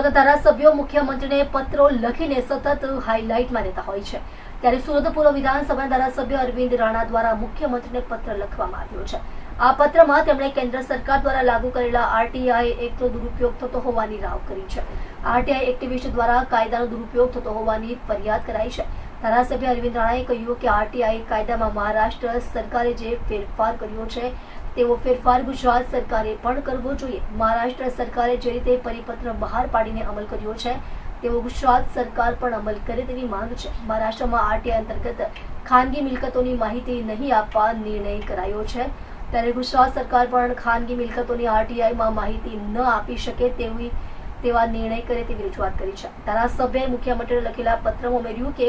સુરત ધારાસભ્યો મુખ્યમંત્રીને પત્રો લખીને સતત હાઇલાઇટમાં રહેતા હોય છે. ત્યારે સુરત પૂર્વ વિધાનસભાના ધારાસભ્ય અરવિંદ રાણા દ્વારા મુખ્યમંત્રીને પત્ર લખવામાં આવ્યો છે. આ પત્રમાં તેમણે કેન્દ્ર સરકાર દ્વારા લાગુ કરેલા આરટીઆઈ એક્ટનો દુરુપયોગ થતો હોવાની રાવ કરી છે. આરટીઆઈ એક્ટિવિસ્ટ દ્વારા કાયદાનો દુરુપયોગ થતો હોવાની ફરિયાદ કરાઈ છે. ધારાસભ્ય અરવિંદ રાણાએ કહ્યું કે આરટીઆઈ કાયદામાં મહારાષ્ટ્ર સરકારે જે ફેરફાર કર્યો છે તેવો ફેરફાર ગુજરાત સરકારે પણ કરવો જોઈએ. મહારાષ્ટ્ર સરકારે જે રીતે પરિપત્ર બહાર પાડીને અમલ કર્યો છે, તેવો ગુજરાત સરકાર પણ અમલ કરે તેવી માંગ છે. મહારાષ્ટ્રમાં આરટીઆઈ અંતર્ગત ખાનગી મિલકતોની માહિતી નહીં આપવા નિર્ણય કરાયો છે. ત્યારે ગુજરાત સરકાર પણ ખાનગી મિલકતોની આરટીઆઈમાં માહિતી ન આપી શકે તેવી તેવા નિર્ણય કરે તેવી રજૂઆત કરી છે. ધારાસભ્યએ મુખ્યમંત્રીને લખેલા પત્રમાં ઉમેર્યું કે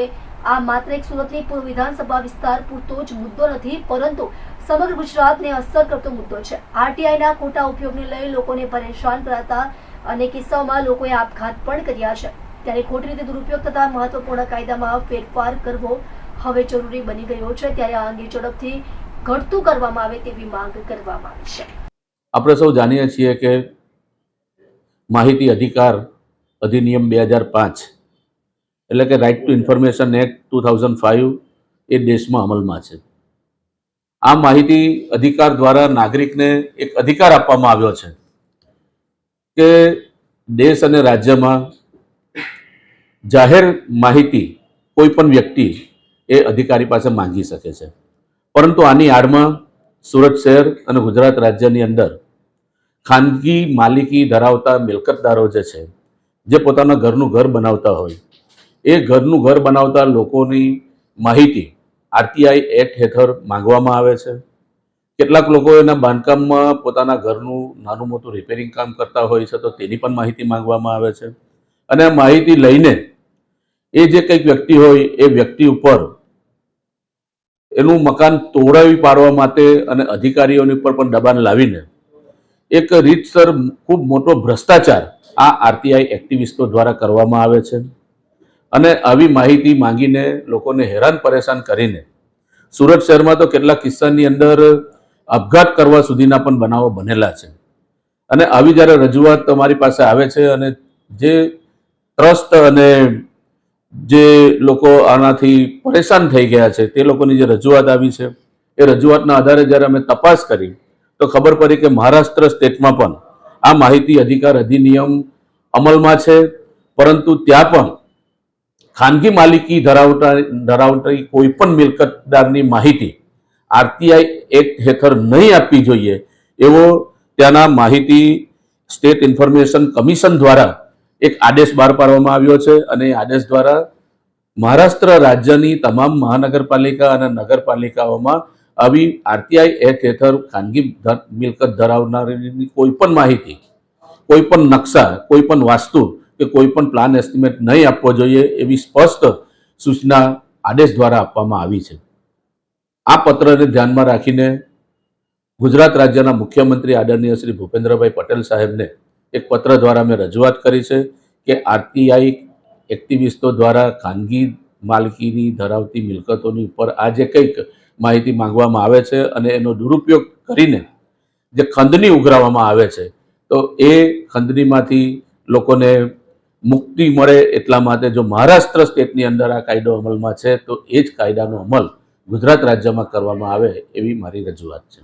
આ માત્ર એક સુરતની પૂર્વ વિધાનસભા વિસ્તાર પૂરતો જ મુદ્દો નથી, પરંતુ સમગ્ર ગુજરાતને અસર કરતો મુદ્દો છે. આરટીઆઈના ખોટા ઉપયોગને લઈ લોકોને પરેશાન કરાતા અને કિસ્સાઓમાં લોકોએ આપઘાત પણ કર્યા છે. ત્યારે ખોટી રીતે દુરુપયોગ થતા મહત્વપૂર્ણ કાયદામાં ફેરફાર કરવો હવે જરૂરી બની ગયો છે. ત્યારે આ અંગે ઝડપથી ઘટતું કરવામાં આવે તેવી માંગ કરવામાં આવી છે. આપણે સૌ જાણીએ છીએ કે માહિતી અધિકાર અધિનિયમ બે હજાર પાંચ. એટલે કે right to information act two thousand five એ દેશમાં અમલમાં છે. આ માહિતી અધિકાર દ્વારા નાગરિકને એક અધિકાર આપવામાં આવ્યો છે કે દેશ અને રાજ્યમાં જાહેર માહિતી કોઈ પણ વ્યક્તિ એ અધિકારી પાસે માંગી શકે છે. પરંતુ આની આડમાં સુરત શહેર અને ગુજરાત રાજ્યની અંદર ખાનગી માલિકી ધરાવતા મિલકતદારો જે છે, જે પોતાના ઘરનું ઘર બનાવતા હોય, એ ઘરનું ઘર બનાવતા લોકોની માહિતી આરટીઆઈ એક્ટ હેઠળ માંગવામાં આવે છે. કેટલાક લોકો એના બાંધકામમાં પોતાના ઘરનું નાનું મોટું રિપેરિંગ કામ કરતા હોય છે, તો તેની પણ માહિતી માંગવામાં આવે છે. અને આ માહિતી લઈને એ જે કંઈક વ્યક્તિ હોય, એ વ્યક્તિ ઉપર એનું મકાન તોડાવી પાડવા માટે અને અધિકારીઓની ઉપર પણ દબાણ લાવીને એક રીતસર ખૂબ મોટો ભ્રષ્ટાચાર આ આરટીઆઈ એક્ટિવિસ્ટો દ્વારા કરવામાં આવે છે. અને આવી માહિતી માંગીને લોકોને હેરાન પરેશાન કરીને સુરત શહેરમાં તો કેટલાક કિસ્સાની અંદર આપઘાત કરવા સુધીના પણ બનાવો બનેલા છે. અને આવી જ્યારે રજૂઆત તમારી પાસે આવે છે અને જે ટ્રસ્ટ અને જે લોકો આનાથી પરેશાન થઈ ગયા છે તે લોકોની જે રજૂઆત આવી છે, એ રજૂઆતના આધારે જ્યારે અમે તપાસ કરી તો ખબર પડી કે મહારાષ્ટ્ર સ્ટેટમાં પણ આ માહિતી અધિકાર અધિનિયમ અમલમાં છે. પરંતુ ત્યાં પણ ખાનગી માલિકી ધરાવતા ધરાવતી કોઈ પણ મિલકતદારની માહિતી આરટીઆઈ એક્ટ હેઠળ નહીં આપવી જોઈએ એવો ત્યાંના માહિતી સ્ટેટ ઇન્ફોર્મેશન કમિશન દ્વારા એક આદેશ બહાર પાડવામાં આવ્યો છે અને આદેશ દ્વારા મહારાષ્ટ્ર રાજ્યની તમામ મહાનગરપાલિકા અને નગરપાલિકાઓમાં આવી આરટીઆઈ એક્ટ હેઠળ ખાનગી મિલકત ધરાવનારની કોઈ પણ માહિતી, કોઈ પણ નકશા, કોઈ પણ વાસ્તુ કે કોઈ પણ પ્લાન એસ્ટિમેટ નહીં આપવો જોઈએ એવી સ્પષ્ટ સૂચના આદેશ દ્વારા આપવામાં આવી છે. આ પત્રને ધ્યાનમાં રાખીને ગુજરાત રાજ્યના મુખ્યમંત્રી આદરણીય શ્રી ભૂપેન્દ્રભાઈ પટેલ સાહેબને એક પત્ર દ્વારા મેં રજૂઆત કરી છે કે આરટીઆઈ એક્ટિવિસ્ટો દ્વારા ખાનગી માલકીની ધરાવતી મિલકતોની ઉપર આ જે કંઈક માહિતી માંગવામાં આવે છે અને એનો દુરુપયોગ કરીને જે ખંડની ઉઘરાવવામાં આવે છે, તો એ ખંડનીમાંથી લોકોને મુક્તિ મળે એટલા માટે જો મહારાષ્ટ્ર સ્ટેટની અંદર આ કાયદો અમલમાં છે, તો એ જ કાયદાનો અમલ ગુજરાત રાજ્યમાં કરવામાં આવે એવી મારી રજૂઆત છે.